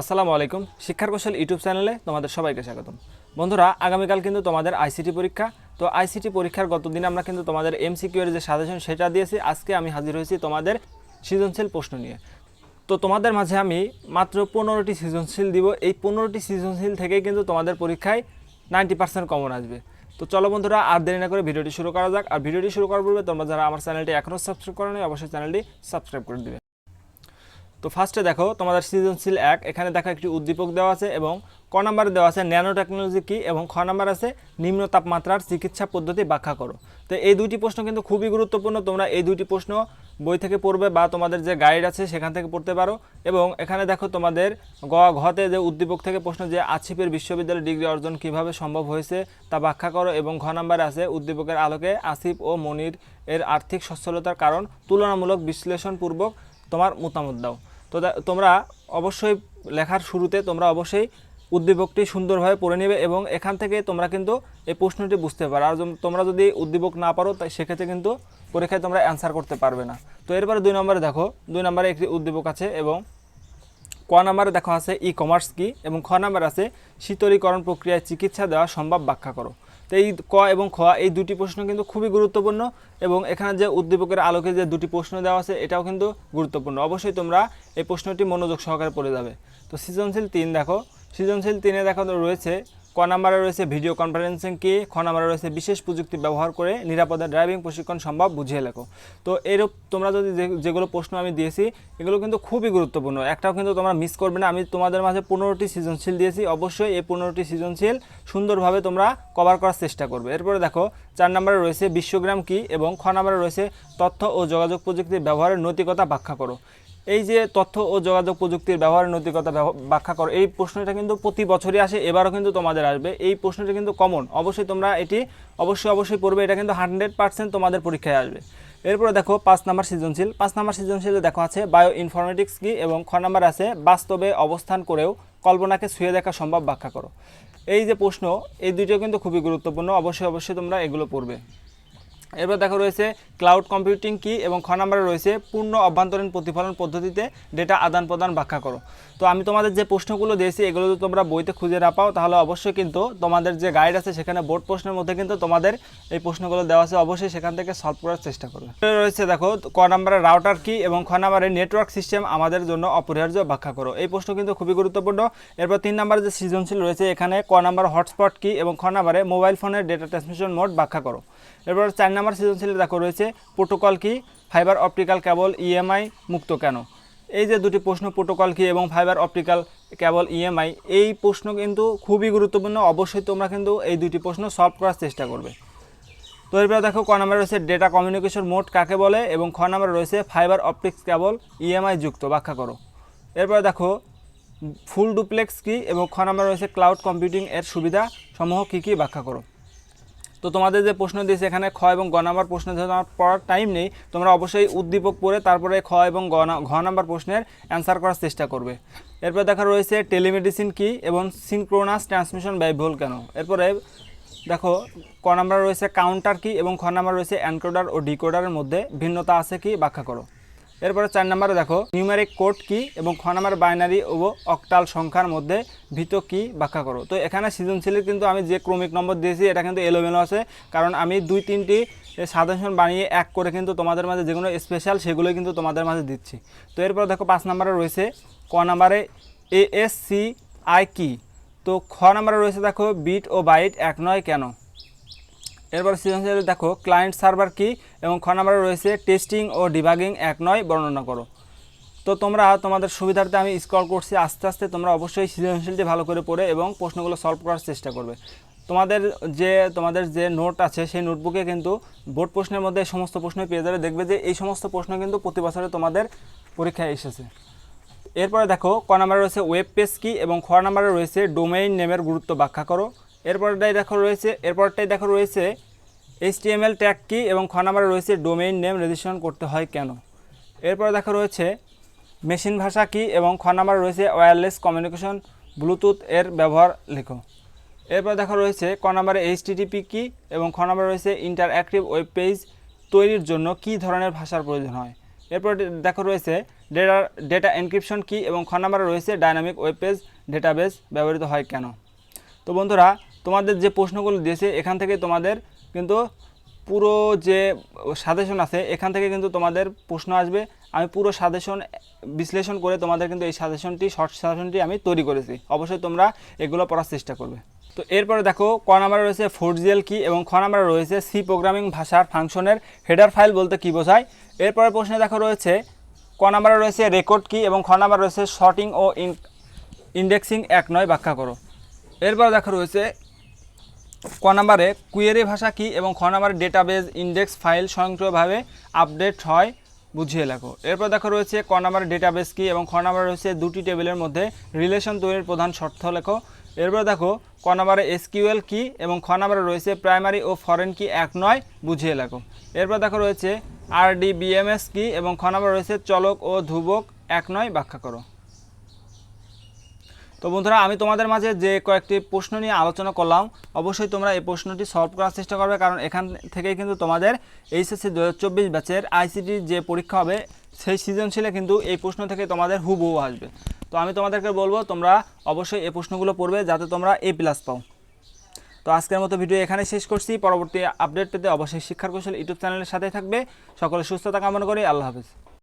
আসসালামু আলাইকুম। শিক্ষার কৌশল ইউটিউব চ্যানেলে তোমাদের সবাইকে স্বাগতম। বন্ধুরা, আগামীকাল কিন্তু তোমাদের আইসিটি পরীক্ষা। তো আইসিটি পরীক্ষার গতদিন আমরা কিন্তু তোমাদের এমসিকিউ এর যে সাজেশন, সেটা দিয়েছি। আজকে আমি হাজির হয়েছি তোমাদের সৃজনশীল প্রশ্ন নিয়ে। তো তোমাদের মাঝে আমি মাত্র পনেরোটি সৃজনশীল দিব। এই পনেরোটি সৃজনশীল থেকেই কিন্তু তোমাদের পরীক্ষায় নাইনটি পার্সেন্ট কমন আসবে। তো চলো বন্ধুরা, আর দেরি না করে ভিডিওটি শুরু করা যাক। আর ভিডিওটি শুরু করার পূর্বে তোমরা যারা আমার চ্যানেলটি এখনও সাবস্ক্রাইব করো অবশ্যই চ্যানেলটি সাবস্ক্রাইব করে দিবে। তো ফার্স্টে দেখো, তোমাদের সৃজনশীল এক, এখানে দেখো একটি উদ্দীপক দেওয়া আছে এবং ক নাম্বারে দেওয়া আছে ন্যানো টেকনোলজি কী এবং খ নাম্বার আছে নিম্ন তাপমাত্রার চিকিৎসা পদ্ধতি ব্যাখ্যা করো। তো এই দুইটি প্রশ্ন কিন্তু খুবই গুরুত্বপূর্ণ, তোমরা এই দুইটি প্রশ্ন বই থেকে পড়বে বা তোমাদের যে গাইড আছে সেখান থেকে পড়তে পারো এবং এখানে দেখো তোমাদের গ, ঘতে যে উদ্দীপক থেকে প্রশ্ন যে আসিফের বিশ্ববিদ্যালয় ডিগ্রি অর্জন কীভাবে সম্ভব হয়েছে তা ব্যাখ্যা করো এবং ঘ নাম্বারে আছে উদ্দীপকের আলোকে আসিফ ও মনির এর আর্থিক সচ্ছলতার কারণ তুলনামূলক বিশ্লেষণপূর্বক তোমার মতামত দাও। তো তোমরা অবশ্যই লেখার শুরুতে তোমরা অবশ্যই উদ্দীপকটি সুন্দরভাবে পড়ে নেবে এবং এখান থেকে তোমরা কিন্তু এই প্রশ্নটি বুঝতে পারো। আর তোমরা যদি উদ্দীপক না পারো, তাই সেক্ষেত্রে কিন্তু পরীক্ষায় তোমরা অ্যান্সার করতে পারবে না। তো এরপরে দুই নম্বরে দেখো, দুই নম্বরে একটি উদ্দীপক আছে এবং ক নাম্বারে দেখো আছে ই কমার্স কি এবং খ নাম্বার আছে শীতলীকরণ প্রক্রিয়ায় চিকিৎসা দেওয়া সম্ভব ব্যাখ্যা করো। তো এই ক এবং খ, এই দুটি প্রশ্ন কিন্তু খুবই গুরুত্বপূর্ণ এবং এখানে যে উদ্দীপকের আলোকে যে দুটি প্রশ্ন দেওয়া আছে, এটাও কিন্তু গুরুত্বপূর্ণ। অবশ্যই তোমরা এই প্রশ্নটি মনোযোগ সহকারে পড়ে যাবে। তো সৃজনশীল তিন দেখো। সৃজনশীল তিনে দেখো রয়েছে ক নাম্বারে রয়েছে ভিডিও কনফারেন্সিং কি, খ নাম্বারে রয়েছে বিশেষ প্রযুক্তি ব্যবহার করে নিরাপদে ড্রাইভিং প্রশিক্ষণ সম্ভব বুঝিয়ে লেখো। তো এরূপ তোমরা যদি যেগুলো প্রশ্ন আমি দিয়েছি, এগুলো কিন্তু খুবই গুরুত্বপূর্ণ। একটাও কিন্তু তোমরা মিস করবে না, আমি তোমাদের মাঝে পনেরোটি সৃজনশীল দিয়েছি, অবশ্যই এই পনেরোটি সৃজনশীল সুন্দরভাবে তোমরা কভার করার চেষ্টা করবে। এরপরে দেখো, চার নম্বরে রয়েছে বিশ্বগ্রাম কি এবং খ নম্বরে রয়েছে তথ্য ও যোগাযোগ প্রযুক্তির ব্যবহারের নৈতিকতা ব্যাখ্যা করো। এই যে তথ্য ও যোগাযোগ প্রযুক্তির ব্যবহারের নৈতিকতা ব্যাখ্যা করো, এই প্রশ্নটা কিন্তু প্রতি বছরই আসে, এবারও কিন্তু তোমাদের আসবে। এই প্রশ্নটা কিন্তু কমন অবশ্যই তোমরা এটি অবশ্যই অবশ্যই পড়বে, এটা কিন্তু হান্ড্রেড পার্সেন্ট তোমাদের পরীক্ষায় আসবে। এরপরে দেখো, পাঁচ নাম্বার সৃজনশীল, পাঁচ নাম্বার সৃজনশীলে দেখো আছে বায়ো ইনফরমেটিক্স কি এবং খ নাম্বার আছে বাস্তবে অবস্থান করেও কল্পনাকে ছুঁয়ে দেখা সম্ভব, ব্যাখ্যা করো। এই যে প্রশ্ন, এই দুইটাও কিন্তু খুবই গুরুত্বপূর্ণ, অবশ্যই অবশ্যই তোমরা এগুলো পড়বে। এরপর দেখো রয়েছে ক্লাউড কম্পিউটিং কি এবং খ নম্বরে রয়েছে পূর্ণ অভ্যন্তরীণ প্রতিফলন পদ্ধতিতে ডেটা আদান প্রদান ব্যাখ্যা করো। তো আমি তোমাদের যে প্রশ্নগুলো দিয়েছি, এগুলো যদি তোমরা বইতে খুঁজে না পাও, তাহলে অবশ্যই কিন্তু তোমাদের যে গাইড আছে, সেখানে বোর্ড প্রশ্নের মধ্যে কিন্তু তোমাদের এই প্রশ্নগুলো দেওয়া আছে, অবশ্যই সেখান থেকে সলভ করার চেষ্টা করবে। রয়েছে দেখো, ক নম্বরে রাউটার কি এবং খ নম্বরে নেটওয়ার্ক সিস্টেম আমাদের জন্য অপরিহার্য ব্যাখ্যা করো। এই প্রশ্ন কিন্তু খুবই গুরুত্বপূর্ণ। এরপর তিন নম্বরে যে সৃজনশীল রয়েছে, এখানে ক নম্বর হটস্পট কি এবং খ নম্বরে মোবাইল ফোনের ডেটা ট্রান্সমিশন মোড ব্যাখ্যা করো। এরপর চার নম্বর সৃজনশীলে দেখো রয়েছে প্রোটোকল কি? ফাইবার অপটিক্যাল কেবল ইএমআই মুক্ত কেন? এই যে দুটি প্রশ্ন প্রোটোকল কি এবং ফাইবার অপটিক্যাল কেবল ইএমআই এই প্রশ্ন কিন্তু খুবই গুরুত্বপূর্ণ। অবশ্যই তোমরা কিন্তু এই দুটি প্রশ্ন সলভ করার চেষ্টা করবে। তো এরপরে দেখো ক নম্বরে রয়েছে ডেটা কমিউনিকেশন মোড কাকে বলে এবং খ নম্বরে রয়েছে ফাইবার অপটিক্স কেবল ইএমআই যুক্ত, ব্যাখ্যা করো। এরপরে দেখো ফুল ডুপ্লেক্স কি এবং খ নম্বরে রয়েছে ক্লাউড কম্পিউটিং এর সুবিধা সমূহ কী কী, ব্যাখ্যা করো। তো তোমাদের যে প্রশ্ন দিয়েছে, এখানে খ এবং গ নাম্বার প্রশ্ন যেহেতু আমার পড়ার টাইম নেই, তোমরা অবশ্যই উদ্দীপক পড়ে তারপরে খ এবং গ ঘ নাম্বার প্রশ্নের অ্যান্সার করার চেষ্টা করবে। এরপর দেখা রয়েছে টেলিমেডিসিন কি এবং সিনক্রোনাস ট্রান্সমিশন ব্যয়বহুল কেন? এরপরে দেখো, ক নাম্বার রয়েছে কাউন্টার কি এবং খ নাম্বার রয়েছে অ্যানকোডার ও ডিকোডারের মধ্যে ভিন্নতা আছে কি? ব্যাখ্যা করো। এরপরে চার নম্বরে দেখো নিউমেরিক কোড কি এবং খ নম্বর বাইনারি ও অক্টাল সংখ্যার মধ্যে ভিত কি ব্যাখ্যা করো। তো এখানে সৃজনশীলের কিন্তু আমি যে ক্রমিক নম্বর দিয়েছি, এটা কিন্তু এলোমেলো আছে, কারণ আমি দুই, তিনটি সাজেশন বানিয়ে এক করে কিন্তু তোমাদের মাঝে যেগুলো স্পেশাল সেগুলোই কিন্তু তোমাদের মাঝে দিচ্ছি। তো এরপর দেখো পাঁচ নম্বরে রয়েছে, ক নম্বরে এএসসি আই কি? তো খ নম্বরে রয়েছে দেখো বিট ও বাইট এক নয় কেন? এরপর সৃজনশীল, দেখো ক্লায়েন্ট সার্ভার কি এবং খ নম্বরে রয়েছে টেস্টিং ও ডিবাগিং এক নয়, বর্ণনা করো। তো তোমরা তোমাদের সুবিধার্থে আমি স্ক্রল করছি, আস্তে আস্তে তোমরা অবশ্যই সৃজনশীলটি ভালো করে পড়ে এবং প্রশ্নগুলো সলভ করার চেষ্টা করবে। তোমাদের যে তোমাদের যে নোট আছে, সেই নোটবুকে কিন্তু বোর্ড প্রশ্নের মধ্যে এই সমস্ত প্রশ্ন পেয়ে যাবে। দেখবে যে এই সমস্ত প্রশ্ন কিন্তু প্রতি বছরে তোমাদের পরীক্ষায় এসেছে। এরপরে দেখো, ক নাম্বারে রয়েছে ওয়েব পেজ কি এবং খ নাম্বারে রয়েছে ডোমেইন নেমের গুরুত্ব ব্যাখ্যা করো। এরপরটাই দেখো রয়েছে, এরপরটাই দেখো রয়েছে এইচটিএমএল ট্যাগ কি এবং খ নাম্বারে রয়েছে ডোমেইন নেম রেজিস্ট্রেশন করতে হয় কেন? এরপরে দেখো রয়েছে মেশিন ভাষা কি এবং খ রয়েছে ওয়্যারলেস কমিউনিকেশন ব্লুটুথ এর ব্যবহার লেখো। এরপর দেখো রয়েছে ক এইচটিটিপি কি এবং খ নাম্বারে রয়েছে ইন্টারঅ্যাক্টিভ ওয়েব পেজ তৈরির জন্য কী ধরনের ভাষার প্রয়োজন হয়? এরপর দেখো রয়েছে ডেটা ডেটা এনক্রিপশন কি এবং খ নাম্বারে রয়েছে ডাইনামিক ওয়েব পেজ ডেটাবেস ব্যবহৃত হয় কেন? তো বন্ধুরা, তোমাদের যে প্রশ্নগুলো দিয়েছে, এখান থেকে তোমাদের কিন্তু পুরো যে সাজেশন আছে, এখান থেকে কিন্তু তোমাদের প্রশ্ন আসবে। আমি পুরো সাজেশন বিশ্লেষণ করে তোমাদের কিন্তু এই সাজেশনটি, শর্ট সাজেশনটি আমি তৈরি করেছি। অবশ্যই তোমরা এগুলো পড়ার চেষ্টা করবে। তো এরপরে দেখো, ক নাম্বারে রয়েছে ফোর্জিএল কি এবং খ নাম্বারে রয়েছে সি প্রোগ্রামিং ভাষার ফাংশনের হেডার ফাইল বলতে কী বোঝায়? এরপরে প্রশ্নে দেখো রয়েছে, ক নাম্বারে রয়েছে রেকর্ড কি এবং খ নাম্বারে রয়েছে শর্টিং ও ইন্ডেক্সিং এক নয় ব্যাখ্যা করো। এরপরে দেখো রয়েছে ক নাম্বারে কুয়েরি ভাষা কি এবং খ নাম্বারে ডেটাবেজ ইন্ডেক্স ফাইল স্বয়ংক্রিয়ভাবে আপডেট হয়, বুঝিয়ে লেখো। এরপর দেখো রয়েছে ক নাম্বারে ডেটাবেস কি এবং খ নাম্বারে রয়েছে দুটি টেবিলের মধ্যে রিলেশন তৈরির প্রধান শর্ত লেখো। এরপর দেখো ক নাম্বারে এসকিউএল কি এবং খ নাম্বারে রয়েছে প্রাইমারি ও ফরেন কি এক নয়, বুঝিয়ে লেখো। এরপর দেখো রয়েছে আরডিবিএমএস কি এবং খ নাম্বারে রয়েছে চলক ও ধ্রুবক এক নয়, ব্যাখ্যা করো। তো বন্ধুরা, আমি তোমাদের মাঝে যে কয়েকটি প্রশ্ন নিয়ে আলোচনা করলাম, অবশ্যই তোমরা এই প্রশ্নটি সলভ করার চেষ্টা করবে, কারণ এখান থেকেই কিন্তু তোমাদের এইচএসসি দু হাজার চব্বিশ ব্যাচের আইসিটির যে পরীক্ষা হবে, সেই সৃজনশীলে কিন্তু এই প্রশ্ন থেকে তোমাদের হুবহু আসবে। তো আমি তোমাদেরকে বলব, তোমরা অবশ্যই এই প্রশ্নগুলো পড়বে যাতে তোমরা এ প্লাস পাও। তো আজকের মতো ভিডিও এখানে শেষ করছি। পরবর্তী আপডেট পেতে অবশ্যই শিক্ষার কৌশল ইউটিউব চ্যানেলের সাথে থাকবে। সকলে সুস্থতা কামনা করি। আল্লাহ হাফিজ।